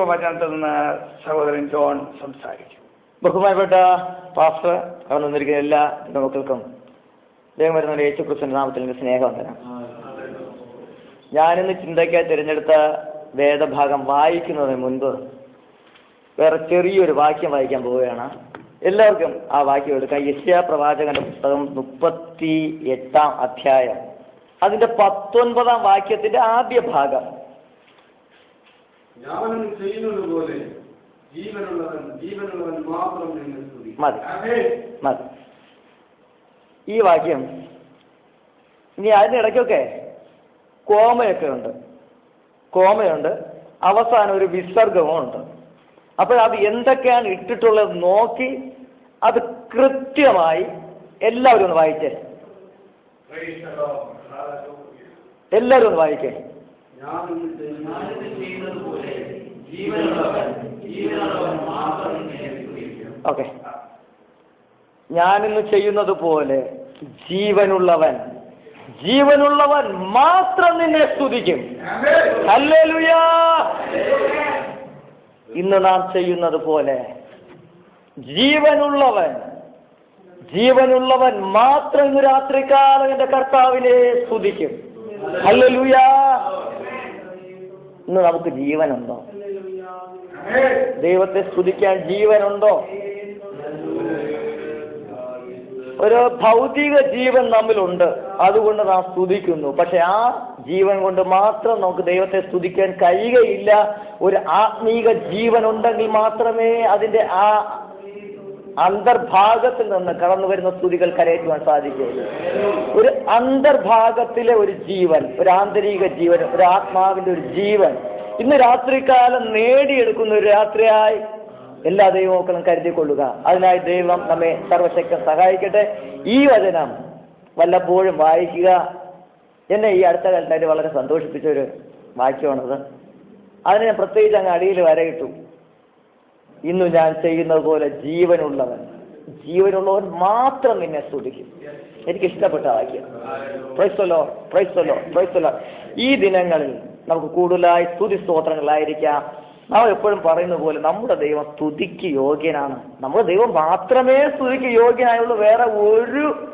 ദൈവവചനത്തിൽ നിന്ന് സഹോദരൻ ജോൺ സംസാരിക്കും. ബഹുമാനപ്പെട്ട പാസ്റ്റർ അവിടെ വന്നിരിക്കുന്ന എല്ലാ മക്കൾക്കും ദൈവം വരുന്ന യേശു ക്രിസ്തുവിന്റെ നാമത്തിൽ സ്നേഹം തരാം ഞാനിന്ന് ചിന്തയ്ക്കായി തിരഞ്ഞെടുത്ത വേദഭാഗം വായിക്കുന്നതിന് മുൻപ് വേറെ ചെറിയൊരു വാക്യം വായിക്കാൻ പോവുകയാണ്. എല്ലാവർക്കും ആ വാക്യം എടുക്കാം. യശ്യ പ്രവാചകന്റെ പുസ്തകം മുപ്പത്തി എട്ടാം അധ്യായം. അതിന്റെ പത്തൊൻപതാം വാക്യത്തിന്റെ ആദ്യ ഭാഗം. യാവനും ചെയ്യുന്നത് പോലെ ജീവനുള്ളവൻ ജീവനുള്ളവൻ മാത്രം മതി. മതി. ഈ വാക്യം ഇനി അതിനിടയ്ക്കൊക്കെ കോമയൊക്കെ ഉണ്ട്. കോമയുണ്ട്. അവസാനം ഒരു വിസർഗവും ഉണ്ട്. അപ്പോൾ അത് എന്തൊക്കെയാണ് ഇട്ടിട്ടുള്ളത് നോക്കി അത് കൃത്യമായി എല്ലാവരും ഒന്ന് വായിച്ചേ എല്ലാവരും ഒന്ന് വായിക്കേ. ഓക്കെ ഞാനിന്ന് ചെയ്യുന്നത് പോലെ ജീവനുള്ളവൻ ജീവനുള്ളവൻ മാത്രം നിന്നെ സ്തുതിക്കും. ഇന്ന് നാം ചെയ്യുന്നത് പോലെ ജീവനുള്ളവൻ ജീവനുള്ളവൻ മാത്രം ഇന്ന് രാത്രികാലം എന്റെ കർത്താവിനെ സ്തുതിക്കും. ഹല്ലേലൂയാ ഇന്ന് നമുക്ക് ജീവനുണ്ടോ? ദൈവത്തെ സ്തുതിക്കാൻ ജീവനുണ്ടോ? ഒരു ഭൗതിക ജീവൻ നമ്മിലുണ്ട്. അതുകൊണ്ട് നാം സ്തുതിക്കുന്നു. പക്ഷെ ആ ജീവൻ കൊണ്ട് മാത്രം നമുക്ക് ദൈവത്തെ സ്തുതിക്കാൻ കഴിയുകയില്ല. ഒരു ആത്മീക ജീവൻ ഉണ്ടെങ്കിൽ മാത്രമേ അതിന്റെ ആ അന്തർഭാഗത്തിൽ നിന്ന് കടന്നു വരുന്ന സ്തുതികൾ കരയറ്റുവാൻ സാധിക്കുകയില്ല ഒരു അന്തർഭാഗത്തിലെ ഒരു ജീവൻ ഒരു ആന്തരിക ജീവൻ ഒരു ആത്മാവിന്റെ ഒരു ജീവൻ ഇന്ന് രാത്രികാലം നേടിയെടുക്കുന്ന ഒരു രാത്രിയായി എല്ലാ ദൈവമക്കളും കരുതിക്കൊള്ളുക. അതിനായി ദൈവം നമ്മെ സർവശക്തൻ സഹായിക്കട്ടെ. ഈ വചനം വല്ലപ്പോഴും വായിക്കുക. എന്നെ ഈ അടുത്ത കാലത്തായിട്ട് വളരെ സന്തോഷിപ്പിച്ച ഒരു വാക്യമാണത്. അതിന് ഞാൻ പ്രത്യേകിച്ച് അങ്ങ് അടിയിൽ വരയിട്ടു. ഇന്നു ഞാൻ ചെയ്യുന്നത് പോലെ ജീവനുള്ളവൻ. ജീവനുള്ളവൻ മാത്രം നിന്നെ സ്തുതിക്കും. എനിക്ക് ഇഷ്ടപ്പെട്ട വാക്യം പ്രൈസ്തലോ പ്രൈസ്തലോ പ്രൈസ്തലോ ഈ ദിനങ്ങളിൽ നമുക്ക് കൂടുതലായി സ്തുതി സ്തോത്രങ്ങളായിരിക്കാം. നാം എപ്പോഴും പറയുന്ന പോലെ നമ്മുടെ ദൈവം സ്തുതിക്ക് യോഗ്യനാണ്. നമ്മുടെ ദൈവം മാത്രമേ സ്തുതിക്ക് യോഗ്യനായുള്ളൂ. വേറെ ഒരു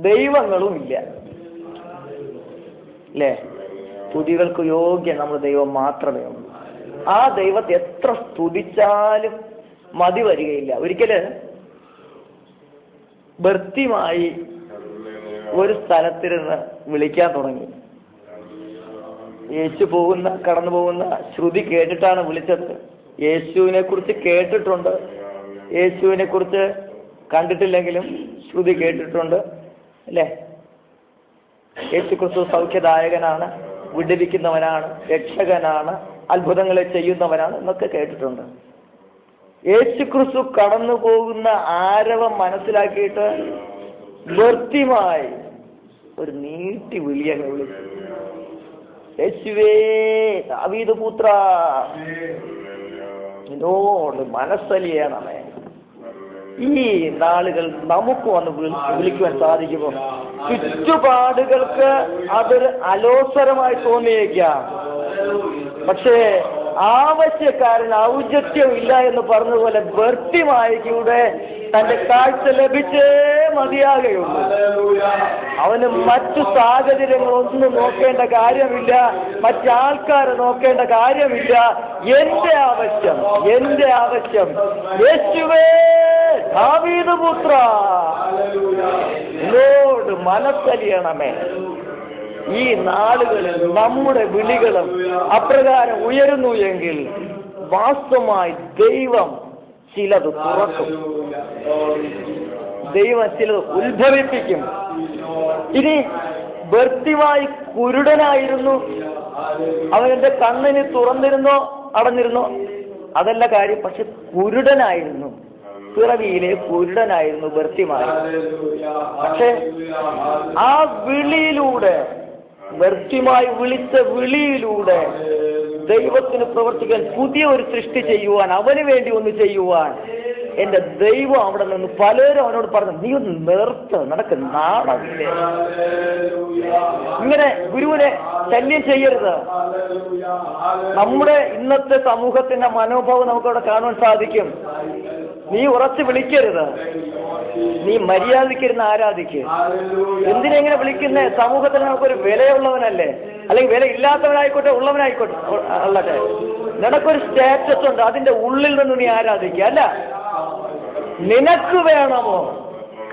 ദൈവങ്ങളും ഇല്ല. അല്ലേ സ്തുതികൾക്ക് യോഗ്യൻ നമ്മുടെ ദൈവം മാത്രമേ ഉള്ളൂ. ആ ദൈവത്തെ എത്ര സ്തുതിച്ചാലും മതി വരികയില്ല. ഒരിക്കൽ ഭർത്തിമായി ഒരു സ്ഥലത്തിരുന്ന് വിളിക്കാൻ തുടങ്ങി. യേശു പോകുന്ന കടന്നു പോകുന്ന ശ്രുതി കേട്ടിട്ടാണ് വിളിച്ചത്. യേശുവിനെ കുറിച്ച് കേട്ടിട്ടുണ്ട്. യേശുവിനെ കുറിച്ച് കണ്ടിട്ടില്ലെങ്കിലും ശ്രുതി കേട്ടിട്ടുണ്ട് അല്ലേ? യേശു ക്രിസ്തു സൗഖ്യദായകനാണ് വിടുവിക്കുന്നവനാണ് രക്ഷകനാണ്. അത്ഭുതങ്ങളെ ചെയ്യുന്നവനാണ് എന്നൊക്കെ കേട്ടിട്ടുണ്ട്. യേശു ക്രിസ്തു കടന്നു പോകുന്ന ആരവം മനസ്സിലാക്കിയിട്ട് വൃത്തിമായി ഒരു നീട്ടി വിളിയങ്ങ് വിളിച്ചു. യേശുവേ പുത്ര എന്നോട് മനസ്സലിയണമേ. ഈ നാളുകൾ നമുക്ക് വന്ന് വിളി- വിളിക്കുവാൻ സാധിക്കുമോ? ചുറ്റുപാടുകൾക്ക് അതൊരു അലോസരമായി തോന്നിയേക്കാം. പക്ഷേ ആവശ്യക്കാരൻ ഔചത്യം ഇല്ല എന്ന് പറഞ്ഞതുപോലെ ഭർത്തിമായിക്കൂടെ തന്റെ കാഴ്ച ലഭിച്ചേ മതിയാകുള്ളൂ അവന് മറ്റു സാഹചര്യങ്ങളൊന്നും നോക്കേണ്ട കാര്യമില്ല മറ്റാൾക്കാരെ നോക്കേണ്ട കാര്യമില്ല. എന്റെ ആവശ്യം എന്റെ ആവശ്യം. യേശുവേ ദാവീദ് പുത്ര. മനസ്സലിയണമേ. ഈ നാളുകളിൽ നമ്മുടെ വിളികളും അപ്രകാരം ഉയരുന്നു എങ്കിൽ വാസ്തവമായി ദൈവം ചിലത് തുറക്കും. ദൈവം ചിലത് ഉത്ഭവിപ്പിക്കും. ഇനി ഭർത്തിവായി കുരുടനായിരുന്നു. അവന്റെ കണ്ണിന് തുറന്നിരുന്നോ? അടഞ്ഞിരുന്നോ? അതല്ല കാര്യം. പക്ഷെ കുരുടനായിരുന്നു. പിറവിയിലെ കുരുടനായിരുന്നു ഭർത്തിമായി പക്ഷെ ആ വിളിയിലൂടെ വ്യർത്ഥമായി വിളിച്ച വിളിയിലൂടെ ദൈവത്തിന് പ്രവർത്തിക്കാൻ പുതിയ ഒരു സൃഷ്ടി ചെയ്യുവാൻ അവന് വേണ്ടി ഒന്ന് ചെയ്യുവാൻ. എന്റെ ദൈവം അവിടെ നിന്ന് പലരും അവനോട് പറഞ്ഞു നീ ഒന്ന് നിർത്ത് നടക്ക് നാണമില്ലേ ഇങ്ങനെ ഗുരുവിനെ ശല്യം ചെയ്യരുത്. നമ്മുടെ ഇന്നത്തെ സമൂഹത്തിന്റെ മനോഭാവം നമുക്കവിടെ കാണുവാൻ സാധിക്കും. നീ ഉറച്ചു വിളിക്കരുത്. നീ മര്യാദയ്ക്കിരുന്ന് ആരാധിക്ക്. എന്തിനെങ്ങനെ വിളിക്കുന്ന? സമൂഹത്തിൽ നമുക്കൊരു വിലയുള്ളവനല്ലേ? അല്ലെങ്കിൽ വില ഇല്ലാത്തവനായിക്കോട്ടെ ഉള്ളവനായിക്കോട്ടെ അല്ലട്ടെ നിനക്കൊരു സ്റ്റാറ്റസ് ഉണ്ട് അതിന്റെ ഉള്ളിൽ നിന്ന് നീ ആരാധിക്കുക അല്ല നിനക്ക് വേണമോ?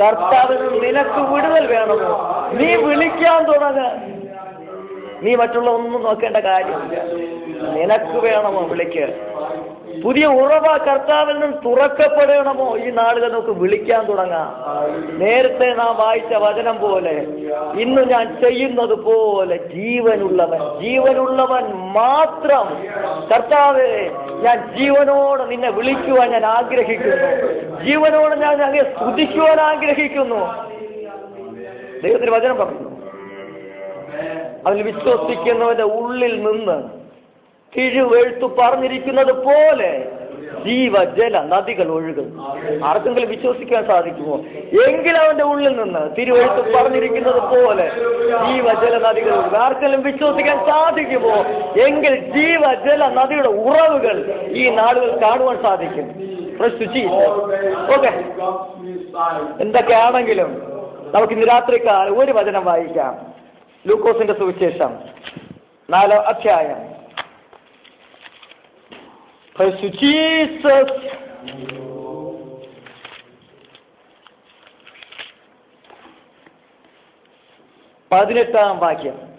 കർത്താവിന് നിനക്ക് വിടുതൽ വേണമോ? നീ വിളിക്കാൻ തുടങ്ങ. നീ മറ്റുള്ള ഒന്നും നോക്കേണ്ട കാര്യമില്ല നിനക്ക് വേണമോ വിളിക്ക്? പുതിയ ഉറവ കർത്താവിൽ നിന്ന് തുറക്കപ്പെടണമോ? ഈ നാളുകൾ നമുക്ക് വിളിക്കാൻ തുടങ്ങാം. നേരത്തെ നാം വായിച്ച വചനം പോലെ ഇന്ന് ഞാൻ ചെയ്യുന്നത് പോലെ ജീവനുള്ളവൻ ജീവനുള്ളവൻ മാത്രം. കർത്താവെ ഞാൻ ജീവനോട് നിന്നെ വിളിക്കുവാൻ ഞാൻ ആഗ്രഹിക്കുന്നു. ജീവനോട് ഞാൻ അങ്ങനെ സ്തുതിക്കുവാൻ ആഗ്രഹിക്കുന്നു. ദൈവത്തിന് വചനം പറഞ്ഞു അതിൽ വിശ്വസിക്കുന്നവന്റെ ഉള്ളിൽ നിന്ന് കിഴിവെഴുത്തു പറഞ്ഞിരിക്കുന്നത് പോലെ ജീവജല നദികൾ ഒഴുകും ആർക്കെങ്കിലും വിശ്വസിക്കാൻ സാധിക്കുമോ? എങ്കിൽ അവന്റെ ഉള്ളിൽ നിന്ന് തിരുവഴുത്ത് പറഞ്ഞിരിക്കുന്നത് പോലെ ജീവജല നദികൾ ഒഴുകും ആർക്കെങ്കിലും വിശ്വസിക്കാൻ സാധിക്കുമോ? എങ്കിൽ ജീവജല നദിയുടെ ഉറവുകൾ ഈ നാളുകൾ കാണുവാൻ സാധിക്കും. ഓക്കെ. എന്തൊക്കെയാണെങ്കിലും നമുക്ക് ഇന്ന് രാത്രിക്കാലം ഒരു വചനം വായിക്കാം. ലൂക്കോസിന്റെ സുവിശേഷം. നാലോ അധ്യായം. Jesus. പതിനെട്ടാം വാക്യം.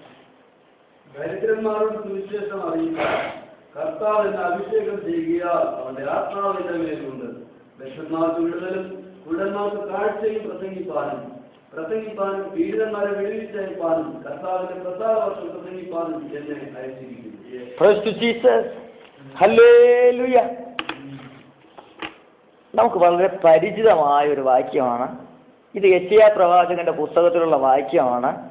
ദരിദ്രന്മാരുടെ സുവിശേഷം അറിയിക്കുക കർത്താവ് എന്നെ അഭിഷേകം ചെയ്യുകയാൽ അവന്റെ ആത്മാവ് എന്റെ മേലുണ്ട്. ബഷന്മാർക്ക് വിടുതലും കുടന്മാർക്ക് കാഴ്ചയും പ്രസംഗിപ്പാനും പ്രസംഗിപ്പാനും പീഡിതന്മാരെ വിടുവിച്ചയപ്പാനും കർത്താവിന്റെ പ്രസാദ വർഷം പ്രസംഗിപ്പാനും എന്നെ അയച്ചിരിക്കുന്നു. നമുക്ക് വളരെ പരിചിതമായ ഒരു വാക്യമാണ്. ഇത് യശയാ പ്രവാചകന്റെ പുസ്തകത്തിലുള്ള വാക്യമാണ്.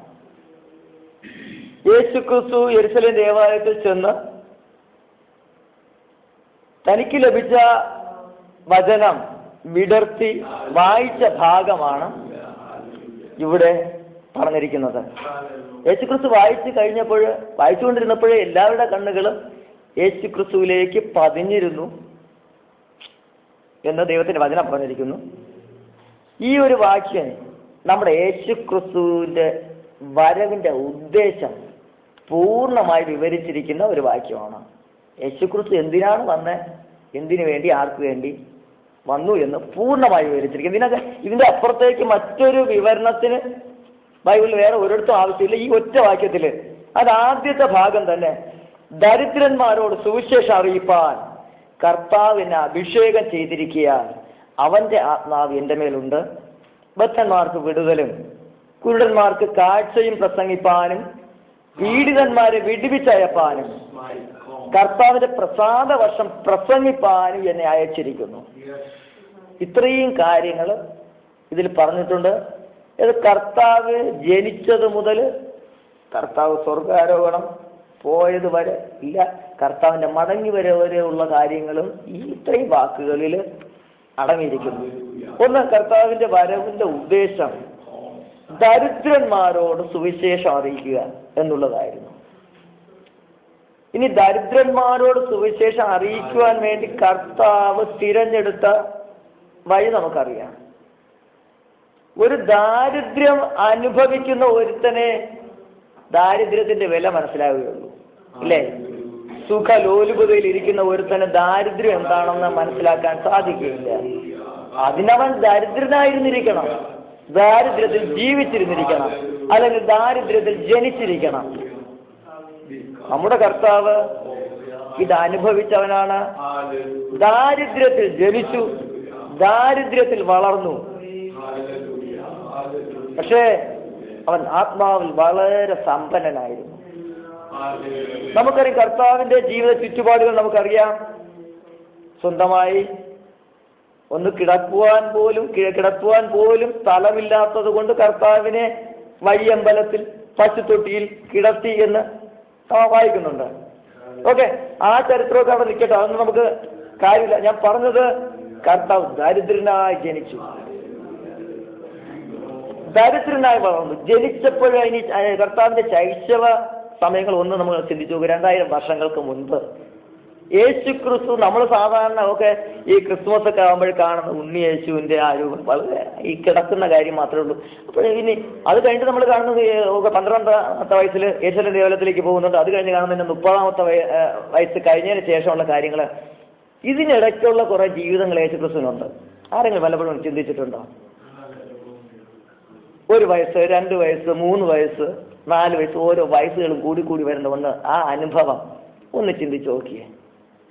യേശു ക്രിസ്തു യെരുസലേം ദേവാലയത്തിൽ ചെന്ന് തനിക്ക് ലഭിച്ച വചനം വിടർത്തി വായിച്ച ഭാഗമാണ് ഇവിടെ പറഞ്ഞിരിക്കുന്നത്. യേശുക്രിസ്തു വായിച്ചു കഴിഞ്ഞപ്പോൾ വായിച്ചുകൊണ്ടിരുന്നപ്പോഴേ എല്ലാവരുടെ കണ്ണുകളും യേശുക്രിസ്തുവിലേക്ക് പതിഞ്ഞിരുന്നു എന്ന് ദൈവത്തിന്റെ വചനം പറഞ്ഞിരിക്കുന്നു. ഈ ഒരു വാക്യം നമ്മുടെ യേശുക്രിസ്തുവിന്റെ വരവിന്റെ ഉദ്ദേശം പൂർണമായി വിവരിച്ചിരിക്കുന്ന ഒരു വാക്യമാണ്. യേശുക്രിസ്തു എന്തിനാണ് വന്നത് എന്തിനു വേണ്ടി? ആർക്കു വേണ്ടി? വന്നു എന്ന് പൂർണമായി വിവരിച്ചിരിക്കുന്നു. ഇതിനൊക്കെ ഇതിന്റെ അപ്പുറത്തേക്ക് മറ്റൊരു വിവരണത്തിന് ബൈബിളിൽ വേറെ ഒരിടത്തും ആവശ്യമില്ല. ഈ ഒറ്റ വാക്യത്തിൽ അത് ആദ്യത്തെ ഭാഗം തന്നെ ദരിദ്രന്മാരോട് സുവിശേഷം അറിയിപ്പാൻ കർത്താവിനെ അഭിഷേകം ചെയ്തിരിക്കുകയാൽ അവന്റെ ആത്മാവ് എന്റെ മേലുണ്ട്. ബദ്ധന്മാർക്ക് വിടുതലും കുരുടന്മാർക്ക് കാഴ്ചയും പ്രസംഗിപ്പാനും പീഡിതന്മാരെ വിടുവിച്ചയപ്പാനും കർത്താവിന്റെ പ്രസാദ വർഷം പ്രസംഗിപ്പാനും എന്നെ അയച്ചിരിക്കുന്നു. ഇത്രയും കാര്യങ്ങൾ ഇതിൽ പറഞ്ഞിട്ടുണ്ട്. ഇത് കർത്താവ് ജനിച്ചത് മുതൽ കർത്താവ് സ്വർഗാരോഹണം പോയത് വരെ ഇല്ല. കർത്താവിന്റെ മടങ്ങി വരെ വരെയുള്ള കാര്യങ്ങളും ഈ ഇത്രയും വാക്കുകളിൽ അടങ്ങിയിരിക്കുന്നു. ഒന്ന് കർത്താവിന്റെ വരവിന്റെ ഉദ്ദേശം ദരിദ്രന്മാരോട് സുവിശേഷം അറിയിക്കുക എന്നുള്ളതായിരുന്നു. ഇനി ദരിദ്രന്മാരോട് സുവിശേഷം അറിയിക്കുവാൻ വേണ്ടി കർത്താവ് തിരഞ്ഞെടുത്ത വഴി നമുക്കറിയാം. ഒരു ദാരിദ്ര്യം അനുഭവിക്കുന്ന ഒരുത്തനെ ദാരിദ്ര്യത്തിന്റെ വില മനസ്സിലാവുകയുള്ളൂ. അല്ലേ സുഖലോലുപതയിൽ ഇരിക്കുന്ന ഒരുത്തന് ദാരിദ്ര്യം എന്താണെന്ന് മനസ്സിലാക്കാൻ സാധിക്കുകയില്ല. അതിനവൻ ദരിദ്രനായിരുന്നിരിക്കണം. ദാരിദ്ര്യത്തിൽ ജീവിച്ചിരുന്നിരിക്കണം. അല്ലെങ്കിൽ ദാരിദ്ര്യത്തിൽ ജനിച്ചിരിക്കണം. നമ്മുടെ കർത്താവ് ഇത് അനുഭവിച്ചവനാണ്. ദാരിദ്ര്യത്തിൽ ജനിച്ചു ദാരിദ്ര്യത്തിൽ വളർന്നു. പക്ഷേ അവൻ ആത്മാവിൽ വളരെ സമ്പന്നനായിരുന്നു. നമുക്കറിയാം കർത്താവിന്റെ ജീവിത ചുറ്റുപാടുകൾ നമുക്കറിയാം. സ്വന്തമായി ഒന്ന് കിടക്കുവാൻ പോലും കിടക്കുവാൻ പോലും സ്ഥലമില്ലാത്തത് കൊണ്ട് കർത്താവിനെ വഴിയമ്പലത്തിൽ പശുത്തൊട്ടിയിൽ കിടത്തി എന്ന് വായിക്കുന്നുണ്ട്. ഓക്കെ ആ ചരിത്രമൊക്കെ അവിടെ നിൽക്കട്ടെ. അതൊന്നും നമുക്ക് കാര്യമില്ല. ഞാൻ പറഞ്ഞത് കർത്താവ് ദരിദ്രനായി ജനിച്ചു. ദരിദ്രനായി വളർന്നു. ജനിച്ചപ്പോഴും അതിന് കർത്താവിന്റെ ശൈശവ സമയങ്ങൾ ഒന്ന് നമ്മൾ ചിന്തിച്ചു രണ്ടായിരം വർഷങ്ങൾക്ക് മുൻപ് യേശു ക്രിസ്തു നമ്മൾ സാധാരണ ഒക്കെ ഈ ക്രിസ്മസ് ഒക്കെ ആകുമ്പോൾ കാണുന്ന ഉണ്ണി യേശുവിന്റെ ആ രൂപം വളരെ ഈ കിടക്കുന്ന കാര്യം മാത്രമേ ഉള്ളൂ. അപ്പോൾ ഇനി അത് കഴിഞ്ഞിട്ട് നമ്മൾ കാണുന്നത് പന്ത്രണ്ടാമത്തെ വയസ്സിൽ യേശുവിന്റെ ദേവാലയത്തിലേക്ക് പോകുന്നുണ്ട്. അത് കഴിഞ്ഞ് കാണുന്നതിന്റെ മുപ്പതാമത്തെ വയ- വയസ്സ് കഴിഞ്ഞതിന് ശേഷമുള്ള കാര്യങ്ങൾ. ഇതിനിടയ്ക്കുള്ള കുറെ ജീവിതങ്ങൾ യേശു ക്രിസ്തുവിനുണ്ട് ആരെങ്കിലും പലപ്പോഴും ചിന്തിച്ചിട്ടുണ്ടോ? ഒരു വയസ്സ് രണ്ട് വയസ്സ് മൂന്ന് വയസ്സ് നാല് വയസ്സ് ഓരോ വയസ്സുകളും കൂടി കൂടി വരുന്നതുകൊണ്ട് ആ അനുഭവം. ഒന്ന് ചിന്തിച്ചു നോക്കിയേ.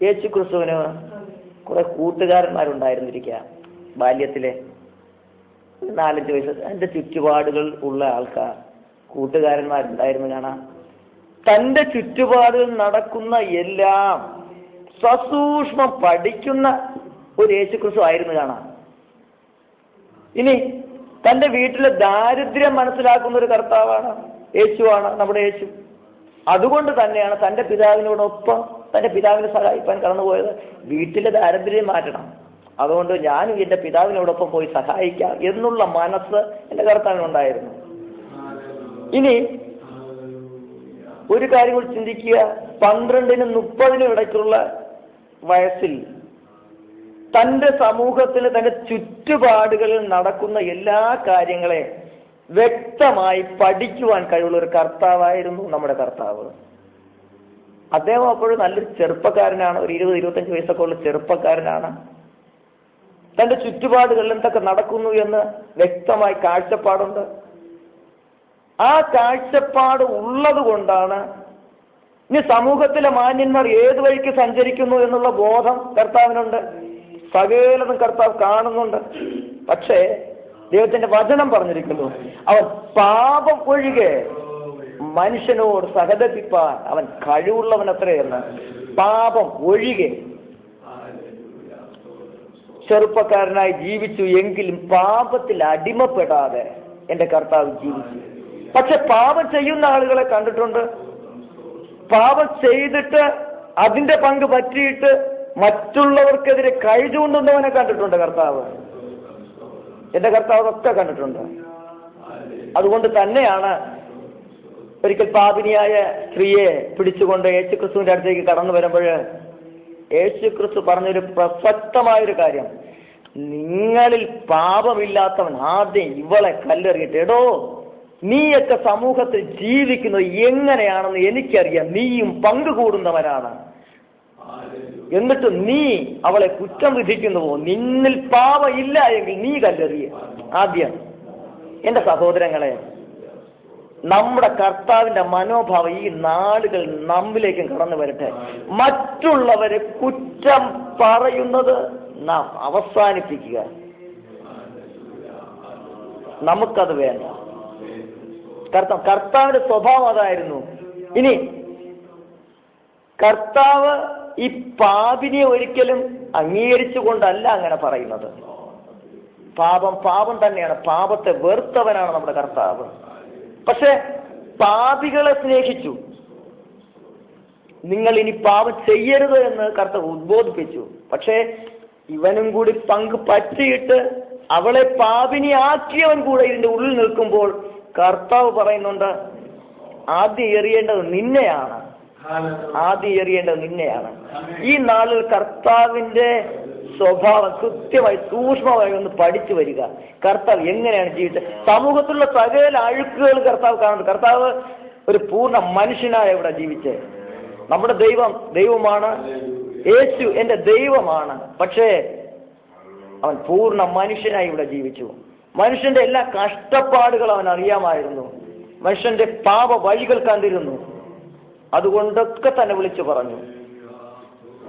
യേശു ക്രിസ്തുവിന് കുറെ കൂട്ടുകാരന്മാരുണ്ടായിരുന്നിരിക്കുക ബാല്യത്തിലെ. നാലഞ്ച് വയസ്സ് എന്റെ ചുറ്റുപാടുകൾ ഉള്ള ആൾക്കാർ കൂട്ടുകാരന്മാരുണ്ടായിരുന്നു കാണാം. തന്റെ ചുറ്റുപാടുകൾ നടക്കുന്ന എല്ലാം സസൂക്ഷ്മം പഠിക്കുന്ന ഒരു യേശു ക്രിസ്തു ആയിരുന്നു കാണാം. ഇനി തന്റെ വീട്ടിലെ ദാരിദ്ര്യം മനസ്സിലാക്കുന്ന ഒരു കർത്താവാണ് യേശുവാണ് നമ്മുടെ യേശു. അതുകൊണ്ട് തന്നെയാണ് തന്റെ പിതാവിനോടൊപ്പം തന്റെ പിതാവിനെ സഹായിക്കാൻ കടന്നുപോയത്? വീട്ടിലെ ദാരിദ്ര്യം മാറ്റണം. അതുകൊണ്ട് ഞാനും എന്റെ പിതാവിനോടൊപ്പം പോയി സഹായിക്കാം എന്നുള്ള മനസ്സ് എന്റെ കർത്താവിനുണ്ടായിരുന്നു ഇനി ഒരു കാര്യം കൂടി ചിന്തിക്കുക. പന്ത്രണ്ടിനും മുപ്പതിനും ഇടയ്ക്കുള്ള വയസ്സിൽ തന്റെ സമൂഹത്തിൽ തന്റെ ചുറ്റുപാടുകളിൽ നടക്കുന്ന എല്ലാ കാര്യങ്ങളെ വ്യക്തമായി പഠിക്കുവാൻ കഴിവുള്ള ഒരു കർത്താവായിരുന്നു നമ്മുടെ കർത്താവ്. അദ്ദേഹം അപ്പോഴും നല്ലൊരു ചെറുപ്പക്കാരനാണ്. ഒരു ഇരുപത് ഇരുപത്തഞ്ച് വയസ്സൊക്കെ ഉള്ള ചെറുപ്പക്കാരനാണ്. തന്റെ ചുറ്റുപാടുകളിൽ എന്തൊക്കെ നടക്കുന്നു എന്ന് വ്യക്തമായി കാഴ്ചപ്പാടുണ്ട്. ആ കാഴ്ചപ്പാട് ഉള്ളത് കൊണ്ടാണ് ഇനി സമൂഹത്തിലെ മാന്യന്മാർ ഏത് വഴിക്ക് സഞ്ചരിക്കുന്നു എന്നുള്ള ബോധം കർത്താവിനുണ്ട്. സകലതും കർത്താവ് കാണുന്നുണ്ട്. പക്ഷേ ദൈവത്തിന്റെ വചനം പറഞ്ഞിരിക്കുന്നു. അവർ പാപം ഒഴികെ മനുഷ്യനോട് സഹതപ്പിപ്പാൻ അവൻ കഴിവുള്ളവൻ അത്രയെന്ന് പാപം ഒഴികെ ചെറുപ്പക്കാരനായി ജീവിച്ചു എങ്കിലും പാപത്തിൽ അടിമപ്പെടാതെ എന്റെ കർത്താവ് ജീവിച്ചു. പക്ഷെ പാപം ചെയ്യുന്ന ആളുകളെ കണ്ടിട്ടുണ്ട്. പാപം ചെയ്തിട്ട് അതിന്റെ പങ്ക് പറ്റിയിട്ട് മറ്റുള്ളവർക്കെതിരെ കൈ ചൂണ്ടുന്നവനെ കണ്ടിട്ടുണ്ട് കർത്താവ്. എന്റെ കർത്താവ് ഒക്കെ കണ്ടിട്ടുണ്ട്. അതുകൊണ്ട് തന്നെയാണ് ഒരിക്കൽ പാപിനിയായ സ്ത്രീയെ പിടിച്ചുകൊണ്ട് യേശു ക്രിസ്തുവിന്റെ അടുത്തേക്ക് കടന്നു വരുമ്പോൾ യേശു ക്രിസ്തു പറഞ്ഞൊരു പ്രസക്തമായൊരു കാര്യം. നിങ്ങളിൽ പാപമില്ലാത്തവൻ ആദ്യം ഇവളെ കല്ലെറിയിട്ട്. എടോ നീയൊക്കെ സമൂഹത്തിൽ ജീവിക്കുന്നത് എങ്ങനെയാണെന്ന് എനിക്കറിയാം. നീയും പങ്കുകൂടുന്നവനാണ് എന്നിട്ട് നീ അവളെ കുറ്റം വിധിക്കുന്നുവോ? നിന്നിൽ പാപം ഇല്ല എങ്കിൽ നീ കല്ലെറിയ. ആദ്യം എന്റെ സഹോദരങ്ങളെ നമ്മുടെ കർത്താവിന്റെ മനോഭാവം ഈ നാളുകൾ നമ്മിലേക്കും കടന്നു വരട്ടെ. മറ്റുള്ളവരെ കുറ്റം പറയുന്നത് നാം അവസാനിപ്പിക്കുക. നമുക്കത് വേണ്ട. കർത്താവ് കർത്താവിന്റെ സ്വഭാവം അതായിരുന്നു. ഇനി കർത്താവ് ഈ പാപിനെ ഒരിക്കലും അംഗീകരിച്ചു കൊണ്ടല്ല അങ്ങനെ പറയുന്നത്. പാപം പാപം തന്നെയാണ്. പാപത്തെ വെറുത്തവനാണ് നമ്മുടെ കർത്താവ്. പക്ഷെ പാപികളെ സ്നേഹിച്ചു. നിങ്ങൾ ഇനി പാപം ചെയ്യരുത് എന്ന് കർത്താവ് ഉദ്ബോധിപ്പിച്ചു. പക്ഷേ ഇവനും കൂടി പങ്ക് പറ്റിയിട്ട് അവളെ പാപിനിയാക്കിയവൻ കൂടെ ഇതിന്റെ ഉള്ളിൽ നിൽക്കുമ്പോൾ കർത്താവ് പറയുന്നുണ്ട് ആദ്യം എറിയേണ്ടത് നിന്നെയാണ്. ആദ്യം എറിയേണ്ടത് നിന്നെയാണ്. ഈ നാളിൽ കർത്താവിന്റെ സ്വഭാവം കൃത്യമായി സൂക്ഷ്മമായി ഒന്ന് പഠിച്ചു വരിക. കർത്താവ് എങ്ങനെയാണ് ജീവിച്ചത്? സമൂഹത്തിലുള്ള സകല അഴുക്കുകൾ കർത്താവ് കാണുന്നത് കർത്താവ് ഒരു പൂർണ മനുഷ്യനായ ഇവിടെ ജീവിച്ചത് നമ്മുടെ ദൈവം ദൈവമാണ്. യേശു എന്റെ ദൈവമാണ്. പക്ഷേ അവൻ പൂർണ മനുഷ്യനായി ഇവിടെ ജീവിച്ചു. മനുഷ്യന്റെ എല്ലാ കഷ്ടപ്പാടുകളും അവൻ അറിയാമായിരുന്നു. മനുഷ്യന്റെ പാപ വഴികൾ കണ്ടിരുന്നു. അതുകൊണ്ടൊക്കെ തന്നെ വിളിച്ചു പറഞ്ഞു.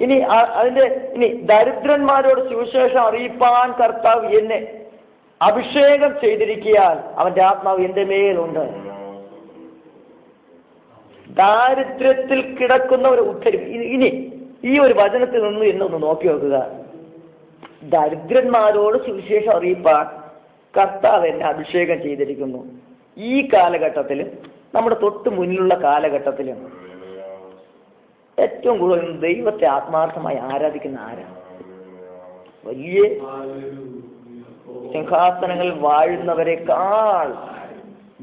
ഇനി അതിന്റെ ഇനി ദരിദ്രന്മാരോട് സുവിശേഷം അറിയിപ്പാൻ കർത്താവ് എന്നെ അഭിഷേകം ചെയ്തിരിക്കാൻ അവന്റെ ആത്മാവ് എന്റെ മേലുണ്ട്. ദാരിദ്ര്യത്തിൽ കിടക്കുന്ന ഒരു ഉദ്ധരി ഇനി- ഈ ഒരു വചനത്തിൽ നിന്ന് എന്നൊന്ന് നോക്കി നോക്കുക. ദരിദ്രന്മാരോട് സുവിശേഷം അറിയിപ്പാൻ കർത്താവ് എന്നെ അഭിഷേകം ചെയ്തിരിക്കുന്നു. ഈ കാലഘട്ടത്തിലും നമ്മുടെ തൊട്ട് മുന്നിലുള്ള കാലഘട്ടത്തിലും ഏറ്റവും കൂടുതൽ ദൈവത്തെ ആത്മാർത്ഥമായി ആരാധിക്കുന്ന ആരാണ് വലിയ സിംഹാസനങ്ങളിൽ വാഴുന്നവരെക്കാൾ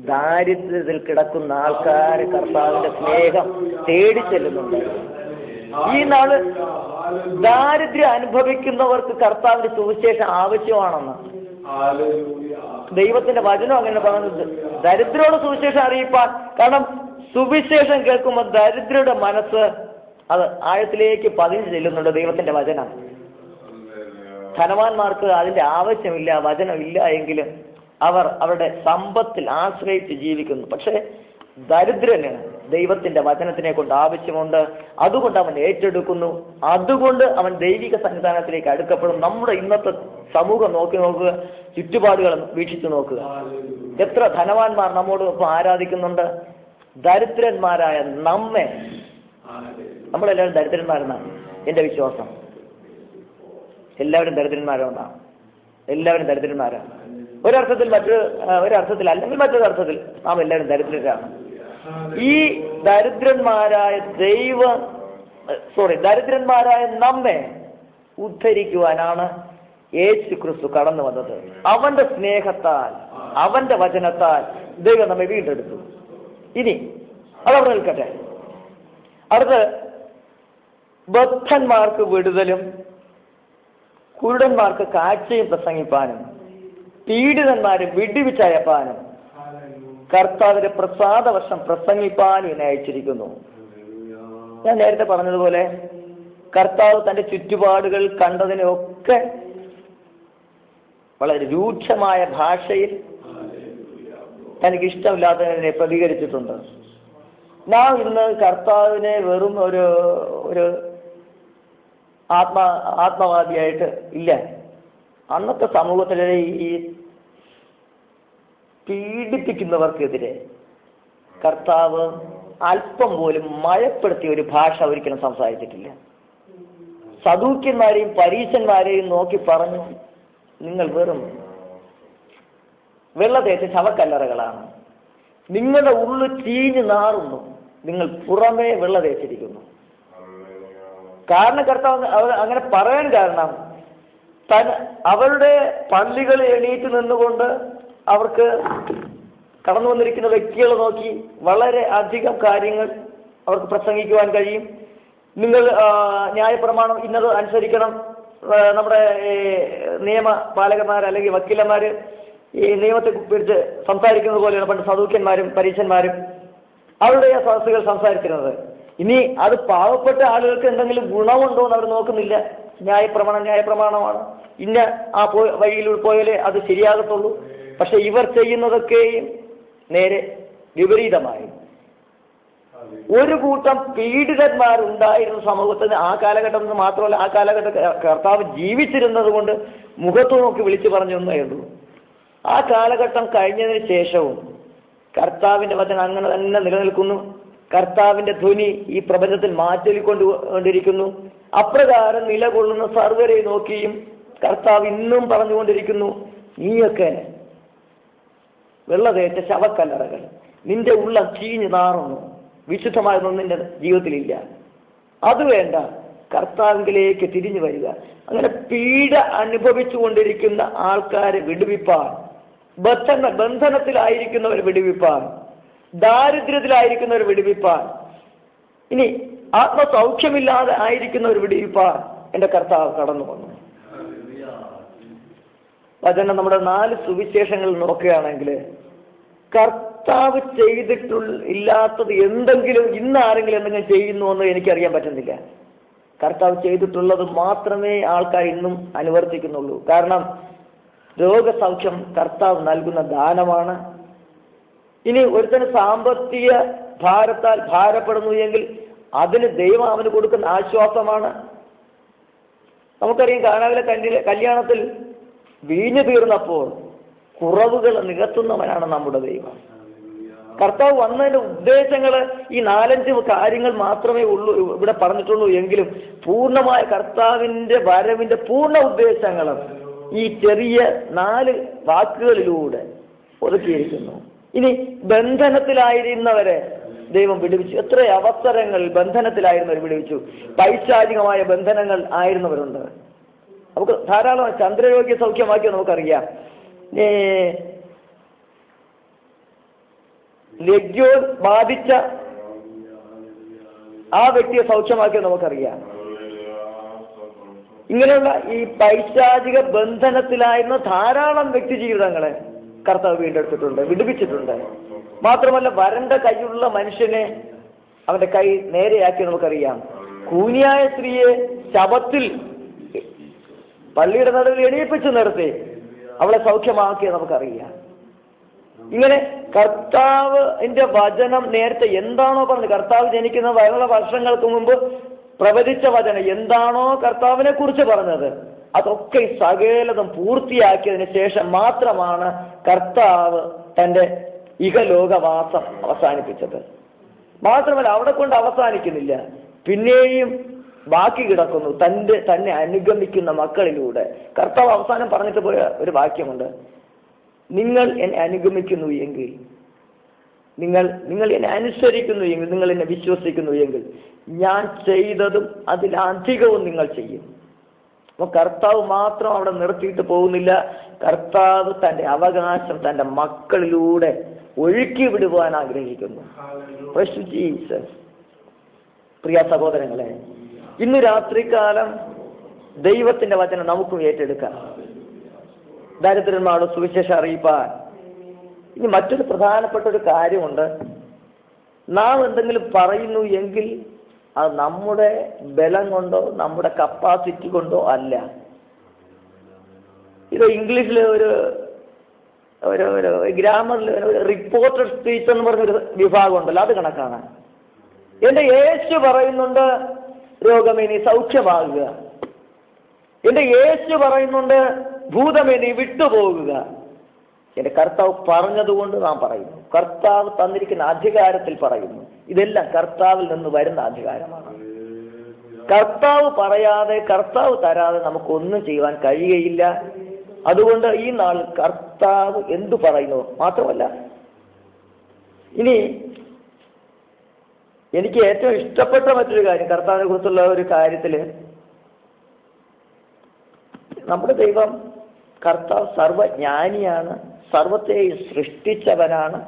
ദാരിദ്ര്യത്തിൽ കിടക്കുന്ന ആൾക്കാർ കർത്താവിന്റെ സ്നേഹം തേടി ചെല്ലുന്നുണ്ട്. ഈ നാൾ ദാരിദ്ര്യം അനുഭവിക്കുന്നവർക്ക് കർത്താവിന്റെ സുവിശേഷം ആവശ്യമാണെന്ന്. ദൈവത്തിന്റെ വചനം അങ്ങനെ പറഞ്ഞത് ദരിദ്രയുടെ സുവിശേഷം അറിയിപ്പാൻ. കാരണം സുവിശേഷം കേൾക്കുമ്പോൾ ദരിദ്രയുടെ മനസ്സ് അത് ആഴത്തിലേക്ക് പതിഞ്ഞു ചെല്ലുന്നുണ്ട് ദൈവത്തിന്റെ വചനം. ധനവാന്മാർക്ക് അതിന്റെ ആവശ്യമില്ല വചനമില്ല എങ്കിലും അവർ അവരുടെ സമ്പത്തിൽ ആശ്രയിച്ച് ജീവിക്കുന്നു. പക്ഷേ ദരിദ്രന് ദൈവത്തിന്റെ വചനത്തിനെ കൊണ്ട് ആവശ്യമുണ്ട്. അതുകൊണ്ട് അവൻ ഏറ്റെടുക്കുന്നു. അതുകൊണ്ട് അവൻ ദൈവിക സന്നിധാനത്തിലേക്ക് അടുക്കപ്പെടും നമ്മുടെ ഇന്നത്തെ സമൂഹം നോക്കി നോക്കുക ചുറ്റുപാടുകൾ വീക്ഷിച്ചു നോക്കുക. എത്ര ധനവാന്മാർ നമ്മോടൊപ്പം ആരാധിക്കുന്നുണ്ട്? ദരിദ്രന്മാരായ നമ്മെ നമ്മളെല്ലാവരും ദരിദ്രന്മാരെന്നാണ് എന്റെ വിശ്വാസം. എല്ലാവരും ദരിദ്രന്മാരാണ് എല്ലാവരും ദരിദ്രന്മാരാണ് ഒരർത്ഥത്തിൽ മറ്റൊരു ഒരർത്ഥത്തിൽ അല്ലെങ്കിൽ മറ്റൊരു അർത്ഥത്തിൽ നാം എല്ലാവരും ദരിദ്രരാണ്. ഈ ദരിദ്രന്മാരായ ദൈവ സോറി ദരിദ്രന്മാരായ നമ്മെ ഉദ്ധരിക്കുവാനാണ് യേശു ക്രിസ്തു കടന്നു വന്നത്. അവന്റെ സ്നേഹത്താൽ അവന്റെ വചനത്താൽ ദൈവം നമ്മെ വീണ്ടെടുത്തു. ഇനി അതവിടെ നിൽക്കട്ടെ. അടുത്ത് ബദ്ധന്മാർക്ക് വിടുതലും കുരുടന്മാർക്ക് കാഴ്ചയും പ്രസംഗിപ്പാനും പീഡിതന്മാരെ വിടിവിച്ചയപ്പാനും കർത്താവിന്റെ പ്രസാദ വർഷം പ്രസംഗിപ്പാനും എന്നെ അയച്ചിരിക്കുന്നു. ഞാൻ നേരത്തെ പറഞ്ഞതുപോലെ കർത്താവ് തന്റെ ചുറ്റുപാടുകൾ കണ്ടതിനൊക്കെ വളരെ രൂക്ഷമായ ഭാഷയിൽ തനിക്ക് ഇഷ്ടമില്ലാത്തതിനെ പ്രതികരിച്ചിട്ടുണ്ട്. നാം ഇന്ന് കർത്താവിനെ വെറും ഒരു ഒരു ആത്മ ആത്മവാദിയായിട്ട് ഇല്ല. അന്നത്തെ സമൂഹത്തിലെ ഈ പീഡിപ്പിക്കുന്നവർക്കെതിരെ കർത്താവ് അല്പം പോലും മയപ്പെടുത്തിയ ഒരു ഭാഷ ഒരിക്കലും സംസാരിച്ചിട്ടില്ല. സദൂക്യന്മാരെയും പരീശന്മാരെയും നോക്കി പറഞ്ഞു നിങ്ങൾ വെറും വെള്ളതേച്ച ശവക്കല്ലറകളാണ്. നിങ്ങളുടെ ഉള്ളു ചീഞ്ഞു നാറുന്നു. നിങ്ങൾ പുറമേ വെള്ള തേച്ചിരിക്കുന്നു കാരണം കർത്താവ് അവർ അങ്ങനെ പറയാൻ കാരണം തൻ അവരുടെ പള്ളികൾ എണീറ്റ് നിന്നുകൊണ്ട് അവർക്ക് കടന്നു വന്നിരിക്കുന്ന വ്യക്തികളെ നോക്കി വളരെ അധികം കാര്യങ്ങൾ അവർക്ക് പ്രസംഗിക്കുവാൻ കഴിയും. നിങ്ങൾ ന്യായപ്രമാണം ഇന്നത് അനുസരിക്കണം. നമ്മുടെ നിയമ പാലകന്മാർ അല്ലെങ്കിൽ വക്കീലന്മാർ ഈ നിയമത്തെ കുറിച്ച് സംസാരിക്കുന്നത് പോലെയാണ് പണ്ട് സദൂക്യന്മാരും പരീശന്മാരും അവരുടെ ആ സദസ്സുകൾ സംസാരിക്കുന്നത്. ഇനി അത് പാവപ്പെട്ട ആളുകൾക്ക് എന്തെങ്കിലും ഗുണമുണ്ടോ എന്ന് അവർ നോക്കുന്നില്ല. ന്യായപ്രമാണം ന്യായപ്രമാണമാണ്. ഇന്ന ആ പോ വഴിയിലൂടെ പോയാലേ അത് ശരിയാകത്തുള്ളൂ. പക്ഷെ ഇവർ ചെയ്യുന്നതൊക്കെയും നേരെ വിപരീതമായി. ഒരു കൂട്ടം പീഡിതന്മാരുണ്ടായിരുന്ന സമൂഹത്തിന് ആ കാലഘട്ടത്തിൽ മാത്രമല്ല ആ കാലഘട്ട കർത്താവ് ജീവിച്ചിരുന്നത് കൊണ്ട് മുഖത്ത് നോക്കി വിളിച്ചു പറഞ്ഞു ഉള്ളൂ. ആ കാലഘട്ടം കഴിഞ്ഞതിന് ശേഷവും കർത്താവിന്റെ വചനം അങ്ങനെ തന്നെ നിലനിൽക്കുന്നു. കർത്താവിന്റെ ധ്വനി ഈ പ്രപഞ്ചത്തിൽ മാറ്റൊലിക്കൊണ്ട് കൊണ്ടിരിക്കുന്നു. അപ്രകാരം നിലകൊള്ളുന്ന സർവരെ നോക്കിയും കർത്താവ് ഇന്നും പറഞ്ഞുകൊണ്ടിരിക്കുന്നു നീയൊക്കെ വെള്ളതേറ്റ ശവക്കല്ലറകൾ നിന്റെ ഉള്ളം ചീഞ്ഞു നാറുന്നു വിശുദ്ധമായതൊന്നും നിന്റെ ജീവിതത്തിലില്ല. അത് വേണ്ട കർത്താവിലേക്ക് തിരിഞ്ഞു വരിക. അങ്ങനെ പീഡ അനുഭവിച്ചു കൊണ്ടിരിക്കുന്ന ആൾക്കാരെ വിടുവിപ്പാൻ ബന്ധന ബന്ധനത്തിലായിരിക്കുന്നവരെ വിടുവിപ്പാൻ. ദാരിദ്ര്യത്തിലായിരിക്കുന്നവരെ വിടുവിപ്പാൻ. ഇനി ആത്മസൗഖ്യമില്ലാതെ ഒരു വിടുവിപ്പാൻ എന്റെ കർത്താവ് കടന്നു വന്നു. വചനം നമ്മുടെ നാല് സുവിശേഷങ്ങൾ നോക്കുകയാണെങ്കിൽ കർത്താവ് ചെയ്തിട്ടുള്ള ഇല്ലാത്തത് എന്തെങ്കിലും ഇന്ന് ആരെങ്കിലും എന്തെങ്കിലും ചെയ്യുന്നു എന്ന് എനിക്കറിയാൻ പറ്റുന്നില്ല. കർത്താവ് ചെയ്തിട്ടുള്ളത് മാത്രമേ ആൾക്കാർ ഇന്നും അനുവർത്തിക്കുന്നുള്ളൂ. കാരണം രോഗസൗഖ്യം കർത്താവ് നൽകുന്ന ദാനമാണ്. ഇനി ഒരുത്തന് സാമ്പത്തിക ഭാരത്താൽ ഭാരപ്പെടുന്നു എങ്കിൽ അതിന് ദൈവം അവന് കൊടുക്കുന്ന ആശ്വാസമാണ്. നമുക്കറിയാം കാണാവിലെ കണ്ടിലെ കല്യാണത്തിൽ വീഞ്ഞു തീർന്നപ്പോൾ കുറവുകൾ നികത്തുന്നവനാണ് നമ്മുടെ ദൈവം. കർത്താവ് വന്നതിന്റെ ഉദ്ദേശങ്ങൾ ഈ നാലഞ്ച് കാര്യങ്ങൾ മാത്രമേ ഉള്ളൂ ഇവിടെ പറഞ്ഞിട്ടുള്ളൂ എങ്കിലും പൂർണമായ കർത്താവിന്റെ വരവിന്റെ പൂർണ ഉദ്ദേശങ്ങളും ഈ ചെറിയ നാല് വാക്കുകളിലൂടെ ഒതുക്കിയിരിക്കുന്നു. ഇനി ബന്ധനത്തിലായിരുന്നവരെ ദൈവം വിടുവിച്ചു. എത്ര അവസരങ്ങൾ ബന്ധനത്തിലായിരുന്നവർ വിടുവിച്ചു. പൈശാചികമായ ബന്ധനങ്ങൾ ആയിരുന്നവരുണ്ട്. നമുക്ക് ധാരാളം ചന്ദ്രരോഗ്യ സൗഖ്യമാക്കിയ നമുക്കറിയാം. ഏ, ബാധിച്ച ആ വ്യക്തിയെ സൗഖ്യമാക്കിയ നമുക്കറിയാം. ഇങ്ങനെയുള്ള ഈ പൈശാചിക ബന്ധനത്തിലായിരുന്ന ധാരാളം വ്യക്തി ജീവിതങ്ങളെ കർത്താവ് വീണ്ടെടുത്തിട്ടുണ്ട് വിടുവിച്ചിട്ടുണ്ട്. മാത്രമല്ല വരണ്ട കൈയുള്ള മനുഷ്യനെ അവന്റെ കൈ നേരെയാക്കി നമുക്കറിയാം. കൂനിയായ സ്ത്രീയെ ശബത്തിൽ പള്ളിയുടെ നടുവിൽ എണീപ്പിച്ചു നിർത്തി അവളെ സൗഖ്യമാക്കിയ നമുക്കറിയാം. ഇങ്ങനെ കർത്താവ് എന്റെ വചനം നേരത്തെ എന്താണോ പറഞ്ഞത് കർത്താവ് ജനിക്കുന്ന വളരെ വർഷങ്ങൾക്ക് മുമ്പ് പ്രവചിച്ച വചനം എന്താണോ കർത്താവിനെ കുറിച്ച് പറഞ്ഞത്. അതൊക്കെ സകലതും പൂർത്തിയാക്കിയതിന് ശേഷം മാത്രമാണ് കർത്താവ് തന്റെ ഇഹലോകവാസം അവസാനിപ്പിച്ചത്. മാത്രമല്ല അവിടെ കൊണ്ട് അവസാനിക്കുന്നില്ല. പിന്നെയും ബാക്കി കിടക്കുന്നു. തന്റെ തന്നെ അനുഗമിക്കുന്ന മക്കളിലൂടെ. കർത്താവ് അവസാനം പറഞ്ഞിട്ട് പോയ ഒരു വാക്യമുണ്ട്. നിങ്ങൾ എന്നെ അനുഗമിക്കുന്നു എങ്കിൽ നിങ്ങൾ നിങ്ങൾ എന്നെ അനുസരിക്കുന്നു എങ്കിൽ നിങ്ങൾ എന്നെ വിശ്വസിക്കുന്നു എങ്കിൽ ഞാൻ ചെയ്തതും അതിലധികവും നിങ്ങൾ ചെയ്യും. അപ്പൊ കർത്താവ് മാത്രം അവിടെ നിർത്തിയിട്ട് പോകുന്നില്ല. കർത്താവ് തന്റെ അവകാശം തന്റെ മക്കളിലൂടെ ഒഴുക്കി വിടുവാൻ ആഗ്രഹിക്കുന്നു. പ്രിയ സഹോദരങ്ങളെ ഇന്ന് രാത്രികാലം ദൈവത്തിന്റെ വചനം നമുക്കും ഏറ്റെടുക്കാം. ദരിദ്രന്മാരുടെ സുവിശേഷം അറിയിപ്പാൻ ഇനി മറ്റൊരു പ്രധാനപ്പെട്ട ഒരു കാര്യമുണ്ട്. നാം എന്തെങ്കിലും പറയുന്നു എങ്കിൽ അത് നമ്മുടെ ബലം കൊണ്ടോ നമ്മുടെ കപ്പാസിറ്റി കൊണ്ടോ അല്ല. ഇത് ഇംഗ്ലീഷിൽ ഒരു ഒരു ഒരു ഗ്രാമറിൽ ഒരു റിപ്പോർട്ടഡ് സ്പീച്ച് എന്ന് പറഞ്ഞൊരു വിഭാഗം ഉണ്ടല്ലോ അത് കണക്കാണ്. എന്റെ യേശു പറയുന്നുണ്ട് രോഗമേനി സൗഖ്യമാകുക. എന്റെ യേശു പറയുന്നുണ്ട് ഭൂതമേനി വിട്ടുപോകുക. എന്റെ കർത്താവ് പറഞ്ഞതുകൊണ്ട് നാം പറയുന്നു. കർത്താവ് തന്നിരിക്കുന്ന അധികാരത്തിൽ പറയുന്നു. ഇതെല്ലാം കർത്താവിൽ നിന്ന് വരുന്ന അധികാരമാണ്. കർത്താവ് പറയാതെ കർത്താവ് തരാതെ നമുക്കൊന്നും ചെയ്യുവാൻ കഴിയയില്ല അതുകൊണ്ട് ഈ നാൾ കർത്താവ് എന്തു പറയുന്നു മാത്രമല്ല ഇനി എനിക്ക് ഏറ്റവും ഇഷ്ടപ്പെട്ട മറ്റൊരു കാര്യം കർത്താവിനെ കുറിച്ചുള്ള ഒരു കാര്യത്തിൽ നമ്മുടെ ദൈവം കർത്താവ് സർവജ്ഞാനിയാണ് സർവത്തെയും സൃഷ്ടിച്ചവനാണ്.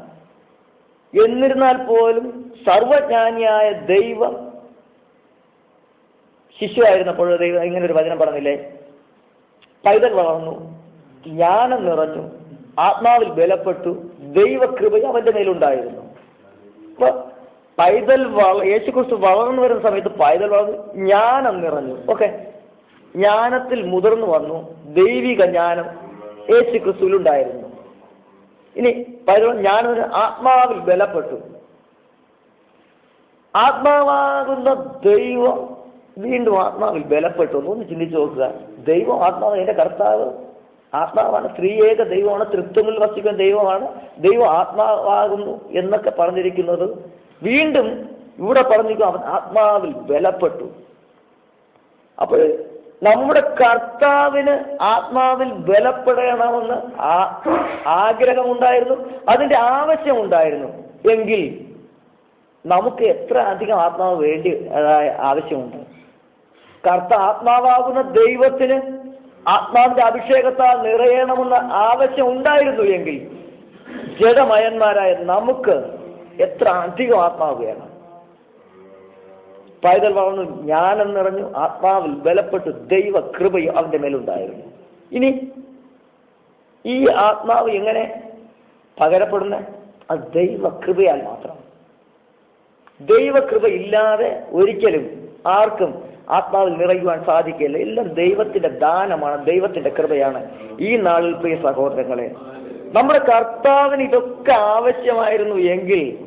എന്നിരുന്നാൽ പോലും സർവജ്ഞാനിയായ ദൈവം ശിശുവായിരുന്നപ്പോൾ ദൈവം ഇങ്ങനെ ഒരു വചനം പറഞ്ഞില്ലേ? പൈതൽ വളർന്നു ജ്ഞാനം നിറഞ്ഞു ആത്മാവിൽ ബലപ്പെട്ടു ദൈവകൃപ അവന്റെ മേലുണ്ടായിരുന്നു. അപ്പൊ പൈതൽ വള യേശുക്രിസ്തു വളർന്നു വരുന്ന സമയത്ത് പൈതൽ വളർന്നു ജ്ഞാനം നിറഞ്ഞു. ഓക്കെ. ജ്ഞാനത്തിൽ മുതിർന്നു വന്നു. ദൈവിക ജ്ഞാനം യേശു ക്രിസ്തുവിലുണ്ടായിരുന്നു ഇനി ഞാൻ ആത്മാവിൽ ബലപ്പെട്ടു. ആത്മാവാകുന്ന ദൈവം വീണ്ടും ആത്മാവിൽ ബലപ്പെട്ടു. ഒന്ന് ചിന്തിച്ചു നോക്കുക. ദൈവം ആത്മാവ് എന്റെ കർത്താവ്. ആത്മാവാണ് സ്ത്രീയേക ദൈവമാണ്. തൃത്വമിൽ വസിക്കുന്ന ദൈവമാണ്. ദൈവം ആത്മാവാകുന്നു എന്നൊക്കെ പറഞ്ഞിരിക്കുന്നത്. വീണ്ടും ഇവിടെ പറഞ്ഞിരിക്കും അവൻ ആത്മാവിൽ ബലപ്പെട്ടു. അപ്പോൾ നമ്മുടെ കർത്താവിന് ആത്മാവിൽ ബലപ്പെടണമെന്ന് ആ- ആഗ്രഹമുണ്ടായിരുന്നു അതിന്റെ ആവശ്യമുണ്ടായിരുന്നു. എങ്കിൽ നമുക്ക് എത്ര അധികം ആത്മാവ് വേണ്ടി ആവശ്യമുണ്ട്. കർത്ത ആത്മാവാകുന്ന ദൈവത്തിന് ആത്മാവിന്റെ അഭിഷേകത്താൽ നിറയണമെന്ന ആവശ്യം ഉണ്ടായിരുന്നു എങ്കിൽ ജഡമയന്മാരായ നമുക്ക് എത്ര അധികം ആത്മാവ് വേണം. പൈതൽ വളർന്നു ജ്ഞാനം നിറഞ്ഞു ആത്മാവിൽ ബലപ്പെട്ട് ദൈവ കൃപയും അവന്റെ മേലുണ്ടായിരുന്നു. ഇനി ഈ ആത്മാവ് എങ്ങനെ പകരപ്പെടുന്ന? അത് ദൈവ കൃപയാൽ മാത്രം. ദൈവകൃപ ഇല്ലാതെ ഒരിക്കലും ആർക്കും ആത്മാവിൽ നിറയുവാൻ സാധിക്കില്ല എല്ലാം ദൈവത്തിന്റെ ദാനമാണ് ദൈവത്തിന്റെ കൃപയാണ്. ഈ നാളിൽ പ്രിയ സഹോദരങ്ങളെ നമ്മുടെ കർത്താവിന് ഇതൊക്കെ ആവശ്യമായിരുന്നു എങ്കിൽ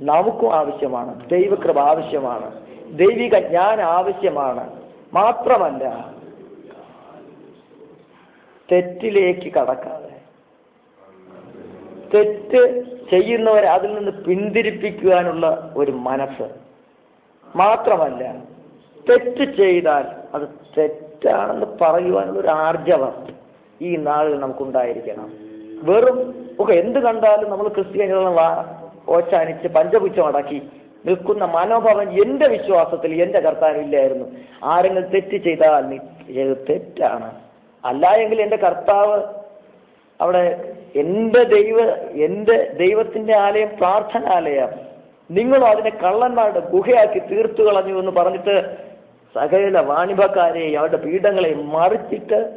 നമുക്കും ആവശ്യമാണ് ദൈവകൃപ ആവശ്യമാണ്. ദൈവിക ജ്ഞാനം ആവശ്യമാണ്. മാത്രമല്ല തെറ്റിലേക്ക് കടക്കാതെ. തെറ്റ് ചെയ്യുന്നവരെ അതിൽ നിന്ന് പിന്തിരിപ്പിക്കുവാനുള്ള ഒരു മനസ്സ്. മാത്രമല്ല തെറ്റ് ചെയ്താൽ അത് തെറ്റാണെന്ന് പറയുവാനുള്ള ഒരു ആർജവം ഈ നാളിൽ നമുക്കുണ്ടായിരിക്കണം. വെറും ഒക്കെ എന്ത് കണ്ടാലും നമ്മൾ ക്രിസ്ത്യാനികളെ ഓച്ചാനിച്ച് പഞ്ചപുച്ഛം അടക്കി നിൽക്കുന്ന മനോഭാവം എന്റെ വിശ്വാസത്തിൽ എന്റെ കർത്താവില്ലായിരുന്നു ആരെങ്കിലും തെറ്റ് ചെയ്താൽ തെറ്റാണ്. അല്ല എങ്കിൽ എന്റെ കർത്താവ് അവിടെ എന്റെ ദൈവ എന്റെ ദൈവത്തിന്റെ ആലയം പ്രാർത്ഥനാലയം നിങ്ങളും അതിനെ കള്ളന്മാരുടെ ഗുഹയാക്കി തീർത്തു കളഞ്ഞു എന്ന് പറഞ്ഞിട്ട് സകല വാണിഭക്കാരെയും അവരുടെ പീഠങ്ങളെയും മറിച്ചിട്ട്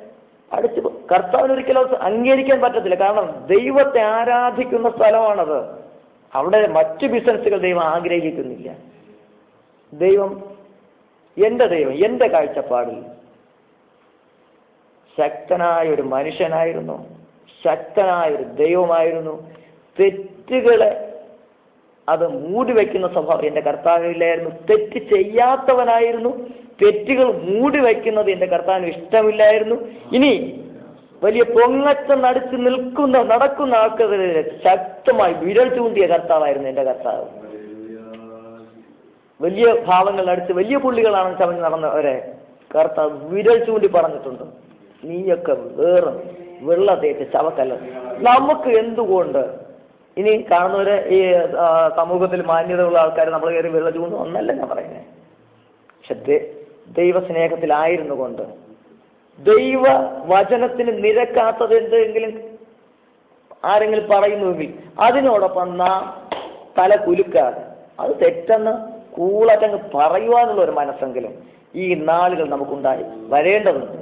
അടിച്ചു കർത്താവിന് ഒരിക്കലും അംഗീകരിക്കാൻ പറ്റത്തില്ല. കാരണം ദൈവത്തെ ആരാധിക്കുന്ന സ്ഥലമാണത്. അവിടെ മറ്റു ബിസിനസ്സുകൾ ദൈവം ആഗ്രഹിക്കുന്നില്ല. ദൈവം എന്റെ ദൈവം എന്റെ കാഴ്ചപ്പാടിൽ ശക്തനായ ഒരു മനുഷ്യനായിരുന്നു ശക്തനായ ഒരു ദൈവമായിരുന്നു. തെറ്റുകളെ അത് മൂടി വയ്ക്കുന്ന സ്വഭാവം എന്റെ കർത്താവിനില്ലായിരുന്നു. തെറ്റ് ചെയ്യാത്തവനായിരുന്നു. തെറ്റുകൾ മൂടി വയ്ക്കുന്നത് എന്റെ കർത്താവിന് ഇഷ്ടമില്ലായിരുന്നു. ഇനി വലിയ പൊങ്ങച്ചം നടിച്ച് നിൽക്കുന്ന നടക്കുന്ന ആൾക്കെതിരെ ശക്തമായി വിരൽ ചൂണ്ടിയ കർത്താവായിരുന്നു എന്റെ കർത്താവ്. വലിയ ഭാവങ്ങൾ നടിച്ച് വലിയ പുള്ളികളാണ് ചമഞ്ഞ് നടന്നവരെ കർത്താവ് വിരൽ ചൂണ്ടി പറഞ്ഞിട്ടുണ്ട്. നീയൊക്കെ വേറും വെള്ള തേച്ച് ചവക്കല്ല നമുക്ക് എന്തുകൊണ്ട്? ഇനി കാണുന്നവരെ ഈ സമൂഹത്തിൽ മാന്യതയുള്ള ആൾക്കാർ നമ്മൾ കയറി വെള്ള ചൂണ്ടും ഒന്നല്ല ഞാൻ പറയുന്നത് പക്ഷെ ദൈവസ്നേഹത്തിലായിരുന്നു കൊണ്ട് ദൈവ വചനത്തിന് നിരക്കാത്തത് എന്തെങ്കിലും ആരെങ്കിലും പറയുന്നുവെങ്കിൽ അതിനോടൊപ്പം നാം തല കുലുക്കാതെ അത് തെറ്റെന്ന് കൂളറ്റങ്ങ് പറയുവാനുള്ള ഒരു മനസ്സെങ്കിലും ഈ നാളുകൾ നമുക്കുണ്ടായി വരേണ്ടതുണ്ട്.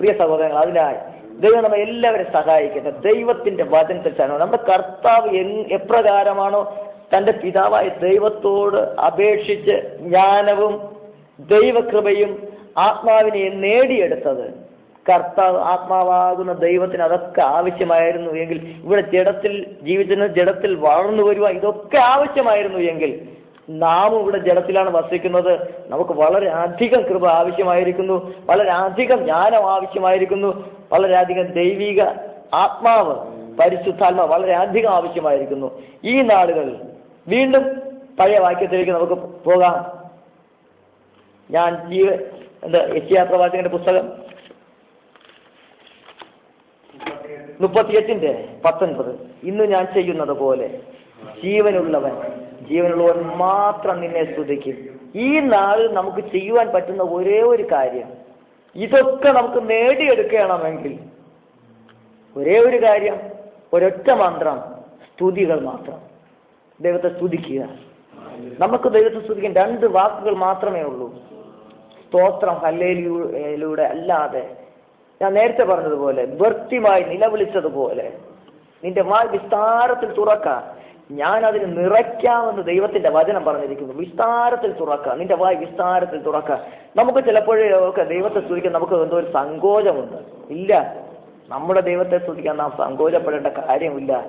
പ്രിയ സഹോദരങ്ങൾ അതിനായി ദൈവം നമ്മെ എല്ലാവരും സഹായിക്കുന്ന ദൈവത്തിന്റെ വചനത്തിൽ ചാനോ നമ്മുടെ കർത്താവ് എപ്രകാരമാണോ തന്റെ പിതാവായ ദൈവത്തോട് അപേക്ഷിച്ച് ജ്ഞാനവും ദൈവകൃപയും ആത്മാവിനെ നേടിയെടുത്തത്. കർത്താവ് ആത്മാവാകുന്ന ദൈവത്തിന് അതൊക്കെ ആവശ്യമായിരുന്നു എങ്കിൽ ഇവിടെ ജഡത്തിൽ ജീവിതത്തിന് ജഡത്തിൽ വളർന്നു വരുവാൻ ഇതൊക്കെ ആവശ്യമായിരുന്നു എങ്കിൽ നാം ഇവിടെ ജഡത്തിലാണ് വസിക്കുന്നത്. നമുക്ക് വളരെ അധികം കൃപ ആവശ്യമായിരിക്കുന്നു വളരെ അധികം ജ്ഞാനം ആവശ്യമായിരിക്കുന്നു വളരെയധികം ദൈവിക ആത്മാവ് പരിശുദ്ധാത്മ വളരെ അധികം ആവശ്യമായിരിക്കുന്നു. ഈ നാളുകൾ വീണ്ടും പഴയ വാക്യത്തിലേക്ക് നമുക്ക് പോകാം. ഞാൻ ജീവ എന്താ യശയാത്രവാചകന്റെ പുസ്തകം? മുപ്പത്തിയെട്ടിന്റെ പത്തൊൻപത്. ഇന്ന് ഞാൻ ചെയ്യുന്നത് പോലെ. ജീവനുള്ളവൻ ജീവനുള്ളവൻ മാത്രം നിന്നെ സ്തുതിക്കും. ഈ നാളിൽ നമുക്ക് ചെയ്യുവാൻ പറ്റുന്ന ഒരേ ഒരു കാര്യം. ഇതൊക്കെ നമുക്ക് നേടിയെടുക്കണമെങ്കിൽ ഒരേ ഒരു കാര്യം ഒരൊറ്റ മന്ത്രം സ്തുതികൾ മാത്രം. ദൈവത്തെ സ്തുതിക്കുക. നമുക്ക് ദൈവത്തെ സ്തുതിക്കാൻ രണ്ട് വാക്കുകൾ മാത്രമേ ഉള്ളൂ. സ്തോത്രം ഹല്ലേലൂടെ അല്ലാതെ. ഞാൻ നേരത്തെ പറഞ്ഞതുപോലെ വൃത്തിമായി നിലവിളിച്ചതുപോലെ നിന്റെ വായ് വിസ്താരത്തിൽ തുറക്കാം. ഞാൻ അതിന് നിറയ്ക്കാമെന്ന് ദൈവത്തിന്റെ വചനം പറഞ്ഞിരിക്കുന്നു. വിസ്താരത്തിൽ തുറക്ക. നിന്റെ വായ് വിസ്താരത്തിൽ തുറക്ക. നമുക്ക് ചിലപ്പോഴേ ഒക്കെ ദൈവത്തെ സ്തുതിക്കാൻ നമുക്ക് എന്തോ ഒരു സങ്കോചമുണ്ട്. ഇല്ല. നമ്മുടെ ദൈവത്തെ സ്തുതിക്കാൻ നാം സങ്കോചപ്പെടേണ്ട കാര്യമില്ല.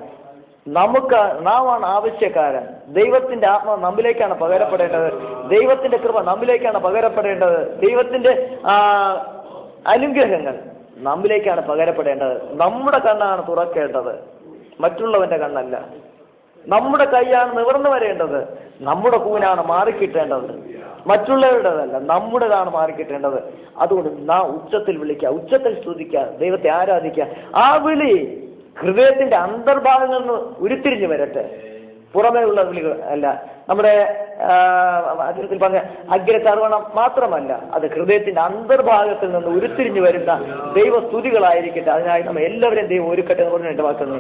നമുക്ക് നാമാണ് ആവശ്യക്കാരൻ. ദൈവത്തിന്റെ ആത്മാവ് നമ്മിലേക്കാണ് പകരപ്പെടേണ്ടത്. ദൈവത്തിന്റെ കൃപ നമ്മിലേക്കാണ് പകരപ്പെടേണ്ടത്. ദൈവത്തിന്റെ അനുഗ്രഹങ്ങൾ നമ്മിലേക്കാണ് പകരപ്പെടേണ്ടത്. നമ്മുടെ കണ്ണാണ് തുറക്കേണ്ടത്. മറ്റുള്ളവന്റെ കണ്ണല്ല. നമ്മുടെ കൈയാണ് നിവർന്നു വരേണ്ടത്. നമ്മുടെ കൂനാണ് മാറിക്കിട്ടേണ്ടത്. മറ്റുള്ളവരുടേതല്ല നമ്മുടേതാണ് മാറിക്കിട്ടേണ്ടത്. അതുകൊണ്ട് നാം ഉച്ചത്തിൽ വിളിക്കുക ഉച്ചത്തിൽ സ്തുതിക്കുക ദൈവത്തെ ആരാധിക്കുക. ആ വിളി ഹൃദയത്തിന്റെ അന്തർഭാഗങ്ങളിൽ നിന്ന് ഉരുത്തിരിഞ്ഞു വരട്ടെ. പുറമേ ഉള്ള വിളികൾ അല്ല നമ്മുടെ അതിൽ പറഞ്ഞ അഗ്രചർവണം മാത്രമല്ല അത് ഹൃദയത്തിന്റെ അന്തർഭാഗത്തിൽ നിന്ന് ഉരുത്തിരിഞ്ഞു വരുന്ന ദൈവസ്തുതികളായിരിക്കട്ടെ. അതിനായി നമ്മൾ എല്ലാവരെയും ദൈവം ഒരുക്കട്ടെ എന്ന് പറഞ്ഞിട്ട് വാക്കുകൾ